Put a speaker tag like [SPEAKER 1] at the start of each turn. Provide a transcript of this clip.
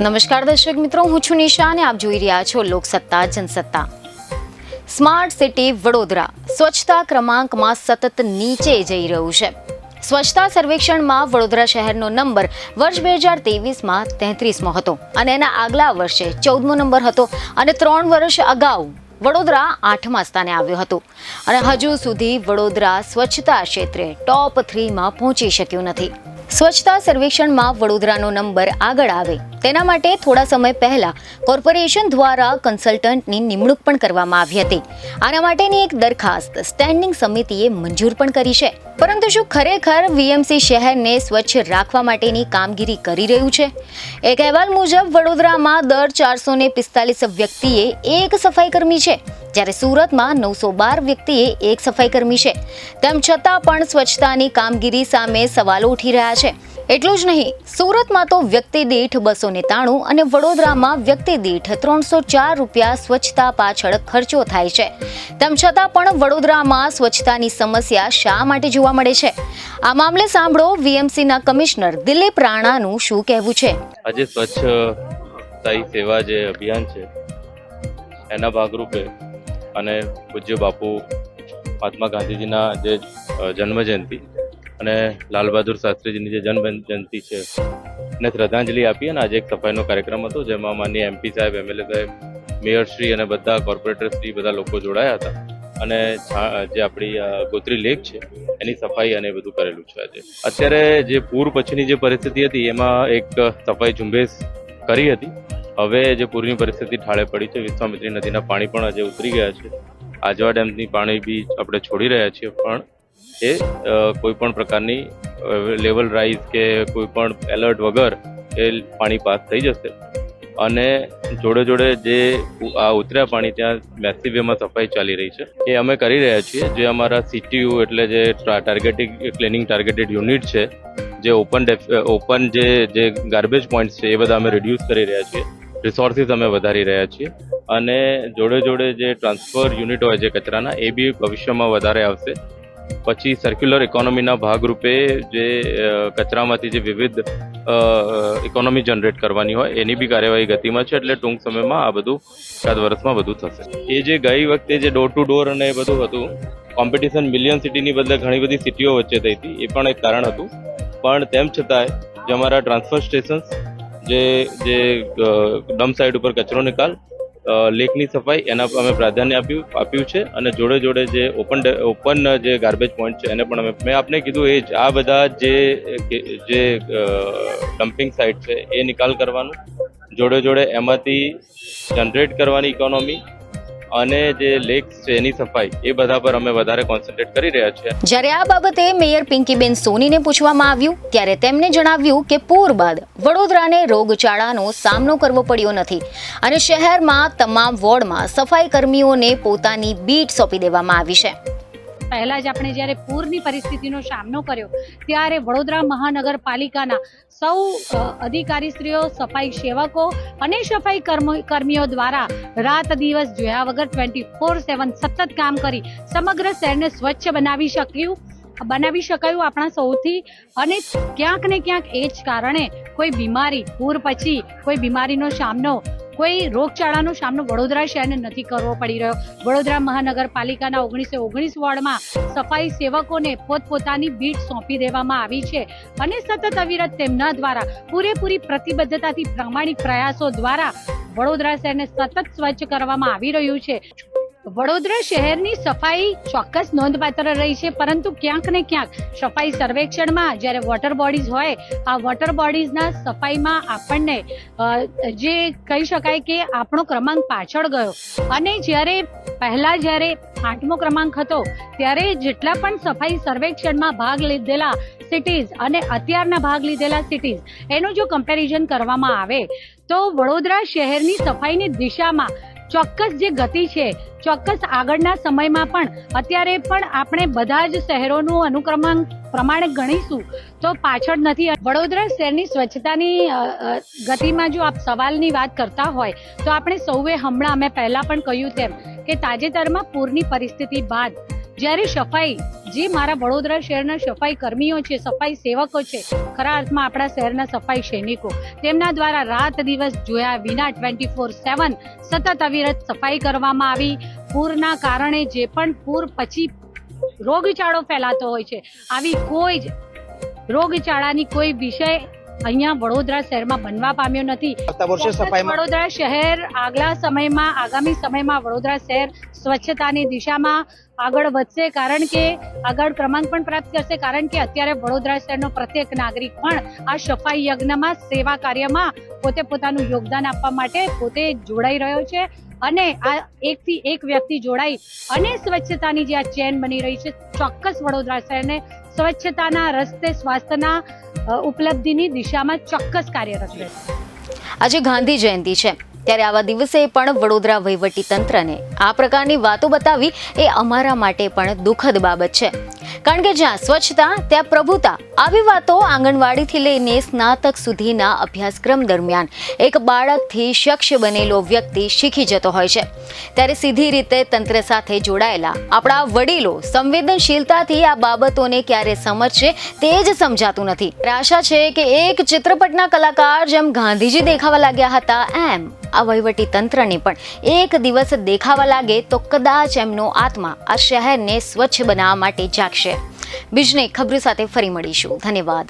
[SPEAKER 1] નમસ્કાર દર્શક મિત્રો, હું છું નિશા અને આપ જોઈ રહ્યા છો લોકસત્તા, જનસત્તા. સ્માર્ટ સિટી વડોદરા, સ્વચ્છતા ક્રમાંકમાં સતત નીચે જઈ રહ્યું છે. સ્વચ્છતા સર્વેક્ષણમાં વડોદરા શહેરનો નંબર વર્ષ બે હજાર તેવીસમાં તેત્રીસમો હતો અને એના આગલા વર્ષે ચૌદમો નંબર હતો અને ત્રણ વર્ષ અગાઉ વડોદરા આઠમા સ્થાને આવ્યું હતું. અને હજુ સુધી વડોદરા સ્વચ્છતા ક્ષેત્રે ટોપ થ્રીમાં પહોંચી શક્યું નથી. સ્વચ્છતા સર્વેક્ષણમાં વડોદરાનો નંબર આગળ આવે. તેના માટે થોડા સમય પહેલા કોર્પોરેશન દ્વારા કન્સલ્ટન્ટની નિમણૂક પણ કરવામાં આવી હતી. આના માટેની એક દરખાસ્ત સ્ટેન્ડિંગ સમિતિએ મંજૂર પણ કરી છે. પરંતુ શું ખરેખર વીએમસી શહેરને સ્વચ્છ રાખવા માટેની કામગીરી કરી રહ્યું છે? એક અહેવાલ મુજબ, વડોદરામાં દર ચારસો ને પિસ્તાલીસ વ્યક્તિએ એક સફાઈ કર્મી છે, જ્યારે સુરતમાં નવસો બાર વ્યક્તિએ એક સફાઈ કર્મી છે. તેમ છતાં પણ સ્વચ્છતાની કામગીરી સામે સવાલો ઉઠી રહ્યા છે. એટલું જ નહીં, સુરતમાં તો વ્યક્તિ દીઠ બસો ને તાણું અને વડોદરામાં વ્યક્તિ દીઠ ત્રણસો ચાર રૂપિયા સ્વચ્છતા પાછળ ખર્ચો થાય છે. તેમ છતાં પણ વડોદરામાં સ્વચ્છતાની સમસ્યા શા માટે જોવા મળે છે? આ મામલે સાંભળો વીએમસીના કમિશનર દિલીપ રાણાનું શું કહેવું છે?
[SPEAKER 2] આજે સ્વચ્છ સ્થાયી સેવા જે અભિયાન છે, એના ભાગરૂપે અને પૂજ્ય બાપુ મહાત્મા ગાંધીજીના જે જન્મ જયંતિ અને લાલ બહાદુર શાસ્ત્રીજીની જે જન્મ જયંતિ છે એને શ્રદ્ધાંજલિ આપી અને આજે એક સફાઈનો કાર્યક્રમ હતો, જેમાં માનનીય એમપી સાહેબ એમએલએ સાહેબ મેયરશ્રી અને બધા કોર્પોરેટરશ્રી બધા લોકો જોડાયા હતા. અને જે આપણી ગોત્રી લેક છે, એની સફાઈ અને બધું કરેલું છે આજે. અત્યારે જે પૂર પછીની જે પરિસ્થિતિ હતી, એમાં એક સફાઈ ઝુંબેશ કરી હતી. હવે જે પૂરની પરિસ્થિતિ ઠાળે પડી છે, વિશ્વામિત્રી નદીના પાણી પણ આજે ઉતરી ગયા છે. આજવા ડેમની પાણી બી આપણે છોડી રહ્યા છીએ, પણ એ કોઈ પણ પ્રકારની લેવલ રાઇઝ કે કોઈ પણ એલર્ટ વગર એ પાણી પાસ થઈ જશે. અને જોડે જોડે જે આ ઉતર્યા પાણી ત્યાં મેસિવ વેમાં સફાઈ ચાલી રહી છે. એ અમે કરી રહ્યા છીએ. જે અમારા સીટીયુ એટલે જે ટાર્ગેટિંગ ક્લિનિંગ ટાર્ગેટેડ યુનિટ છે, જે ઓપન ઓપન જે જે ગાર્બેજ પોઈન્ટ્સ છે, એ બધા અમે રિડ્યુસ કરી રહ્યા છીએ. રિસોર્સિસ અમે વધારી રહ્યા છીએ. અને જોડે જોડે જે ટ્રાન્સફર યુનિટ હોય છે કચરાના, એ બી ભવિષ્યમાં વધારે આવશે. પછી સર્ક્યુલર ઇકોનોમીના ભાગરૂપે જે કચરામાંથી જે વિવિધ ઇકોનોમી જનરેટ કરવાની હોય, એની બી કાર્યવાહી ગતિમાં છે એટલે ટૂંક સમયમાં આ બધું એકાદ વર્ષમાં બધું થશે. એ જે ગઈ વખતે જે ડોર ટુ ડોર અને એ બધું હતું કોમ્પિટિશન મિલિયન સિટીની બદલે ઘણી બધી સિટીઓ વચ્ચે થઈ હતી, એ પણ એક કારણ હતું. પણ તેમ છતાંય, જે અમારા ટ્રાન્સફર સ્ટેશન્સ જે જે ડમ સાઇડ ઉપર કચરો નિકાલ લેકની સફાઈ એના પર અમે પ્રાધાન્ય આપ્યું આપ્યું છે અને જોડે જોડે જે ઓપન ઓપન જે ગાર્બેજ પોઈન્ટ છે એને પણ અમે, મેં આપને કીધું એ જ, આ બધા જે જે ડમ્પિંગ સાઇટ છે એ નિકાલ કરવાનું, જોડે જોડે એમાંથી જનરેટ કરવાની ઇકોનોમી અને જે લેક્સ છે, એની સફાઈ, એ બધા પર અમે વધારે કોન્સન્ટ્રેટ કરી રહ્યા છીએ.
[SPEAKER 1] જ્યારે આ બાબતે મેયર પિંકીબેન સોનીને પૂછવામાં આવ્યું, ત્યારે તેમણે જણાવ્યું કે પૂર બાદ વડોદરાને રોગચાળાનો સામનો કરવો પડ્યો નથી અને શહેરમાં તમામ વોર્ડમાં સફાઈ કર્મીઓને પોતાની બીટ સોંપી દેવામાં આવી છે.
[SPEAKER 3] પહેલા જ આપણે જ્યારે પૂરની પરિસ્થિતિનો સામનો કર્યો, ત્યારે વડોદરા મહાનગરપાલિકાના સૌ અધિકારીશ્રીઓ, સફાઈ સેવકો અને સફાઈ કર્મ- કર્મીઓ દ્વારા રાત દિવસ જોયા વગર ટ્વેન્ટી ફોર સેવન સતત કામ કરી સમગ્ર શહેરને સ્વચ્છ બનાવી શક્યું, બનાવી શકાયું આપણા સૌથી અને ક્યાંક ને ક્યાંક એ જ કારણે કોઈ બીમારી, પૂર પછી કોઈ બીમારીનો સામનો કોઈ રોગચાળાનો સામનો વડોદરા શહેરને નથી કરવો પડી રહ્યો. વડોદરા મહાનગરપાલિકાના ઓગણીસો ઓગણીસ વોર્ડમાં સફાઈ સેવકોને પોતપોતાની બીટ સોંપી દેવામાં આવી છે અને સતત અવિરત તેમના દ્વારા પૂરેપૂરી પ્રતિબદ્ધતાથી પ્રામાણિક પ્રયાસો દ્વારા વડોદરા શહેરને સતત સ્વચ્છ કરવામાં આવી રહ્યું છે. વડોદરા શહેરની સફાઈ ચોક્કસ નોંધપાત્ર રહી છે, પરંતુ ક્યાંક ને ક્યાંક સફાઈ સર્વેક્ષણમાં જ્યારે વોટર બોડીઝ હોય, આ વોટર બોડીઝના સફાઈમાં આપણને જે કહી શકાય કે આપણો ક્રમાંક પાછળ ગયો. અને જ્યારે પહેલા જ્યારે આઠમો ક્રમાંક હતો, ત્યારે જેટલા પણ સફાઈ સર્વેક્ષણમાં ભાગ લીધેલા સિટીઝ અને અત્યારના ભાગ લીધેલા સિટીઝ એનું જો કમ્પેરિઝન કરવામાં આવે, તો વડોદરા શહેરની સફાઈની દિશામાં ચોક્કસ જે ગતિ છે, ચોક્કસ આગળના સમયમાં પણ અત્યારે પણ આપણે બધા જ શહેરોનું અનુક્રમાંક પ્રમાણે ગણીશું. તો પાછળ નથી, વડોદરા શહેરની સ્વચ્છતાની ગતિમાં જો આપ સવાલની વાત કરતા હોય, તો આપણે સૌએ હમણાં અમે પહેલા પણ કહ્યું તેમ, કે તાજેતરમાં પૂરની પરિસ્થિતિ બાદ જ્યારે સફાઈ જે મારા વડોદરા શહેરના સફાઈ કર્મીઓ છે સફાઈ સેવકો છે ખરા અર્થમાં આપણા શહેરના સફાઈ સૈનિકો તેમના દ્વારા રાત દિવસ જોયા વિના ટ્વેન્ટી ફોર સેવન સતત અવિરત સફાઈ કરવામાં આવી. પૂરના કારણે જે પણ પૂર પછી રોગચાળો ફેલાતો હોય છે આવી કોઈ જ રોગચાળાની કોઈ વિષય અહીંયા વડોદરા શહેરમાં બનવા પામ્યો નથી. વડોદરા શહેર આગલા સમયમાં આગામી સમયમાં વડોદરા શહેર સ્વચ્છતાની દિશામાં આગળ વધશે કારણ કે આગળ ક્રમાંક પણ પ્રાપ્ત કરશે કારણ કે અત્યારે વડોદરા શહેરનો પ્રત્યેક નાગરિક પણ આ સફાઈ યજ્ઞમાં, સેવા કાર્યમાં પોતે પોતાનું યોગદાન આપવા માટે પોતે જોડાઈ રહ્યો છે અને આ એકથી એક વ્યક્તિ જોડાઈ અને સ્વચ્છતાની જે આ ચેન બની રહી છે ચોક્કસ વડોદરા શહેરને સ્વચ્છતાના રસ્તે સ્વાસ્થ્યના ઉપલબ્ધિની દિશામાં ચોક્કસ કાર્યરત રહેશે.
[SPEAKER 1] આજે ગાંધી જયંતિ છે. ત્યારે આવા દિવસે પણ વડોદરા વહીવટી તંત્રને આ પ્રકારની વાતો બતાવી એ અમારા માટે પણ દુઃખદ બાબત છે. કારણ કે જ્યાં સ્વચ્છતા, ત્યાં પ્રભુતા, આવી વાતો આંગણવાડીથી લઈને સ્નાતક સુધીના અભ્યાસક્રમ દરમિયાન એક બાળકથી શખ્સ બનેલો વ્યક્તિ શીખી જતો હોય છે. ત્યારે સીધી રીતે તંત્ર સાથે જોડાયેલા આપણા વડીલો સંવેદનશીલતાથી આ બાબતોને ક્યારે સમજશે તે જ સમજાતું નથી. આશા છે કે એક ચિત્રપટના કલાકાર જેમ ગાંધીજી દેખાવા લાગ્યા હતા, એમ આ વહીવટી તંત્રને પણ. એક દિવસ દેખાવા લાગે તો કદાચ એમનો આત્મા આ શહેરને સ્વચ્છ બનાવવા માટે જાગશે. બીજને ખબર સાથે ફરી મળીશું. ધન્યવાદ.